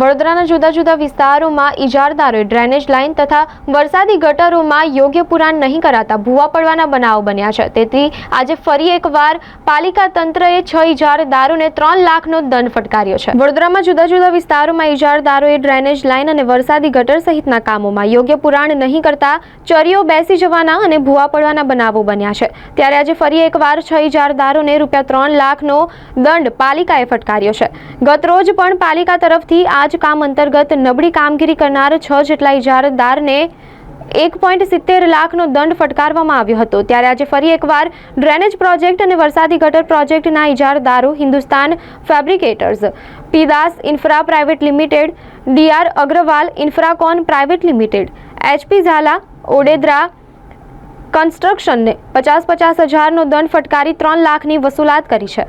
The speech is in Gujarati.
વડોદરાના જુદા જુદા વિસ્તારોમાં ઇજારદારોએ ડ્રેનેજ લાઇન તથા વરસાદી ગટરોમાં યોગ્ય પુરાણ નહીં કરાતા ભૂવા પડવાના બનાવો બન્યા છે. તેથી આજે ફરી એકવાર પાલિકા તંત્રએ છ ઇજારદારોને ત્રણ લાખનો દંડ ફટકાર્યો છે. વડોદરામાં જુદા જુદા વિસ્તારોમાં ઇજારદારોએ ડ્રેનેજ લાઇન અને વરસાદી ગટર સહિતના કામોમાં યોગ્ય પુરાણ નહીં કરતા ચરીઓ બેસી જવાના અને ભૂવા પડવાના બનાવો બન્યા છે. ત્યારે આજે ફરી એકવાર છ ઇજારદારોને રૂપિયા ત્રણ લાખનો દંડ પાલિકાએ ફટકાર્યો છે. ગતરોજ પણ પાલિકા તરફથી આ જ કામ અંતર્ગત નબળી કામગીરી કરનાર છ જેટલા ઇજારદારને એક પોઈન્ટ સિત્તેર લાખનો દંડ ફટકારવામાં આવ્યો હતો. ત્યારે આજે ફરી એકવાર ડ્રેનેજ પ્રોજેક્ટ અને વરસાદી ગટર પ્રોજેક્ટના ઇજારદારો Hindustan fabricators, પીદાસ infra private limited, DR Agrawal infracon private limited, HP Jhala, Odedara કન્સ્ટ્રક્શનને પચાસ પચાસ હજારનો દંડ ફટકારી ત્રણ લાખની વસૂલાત કરી છે.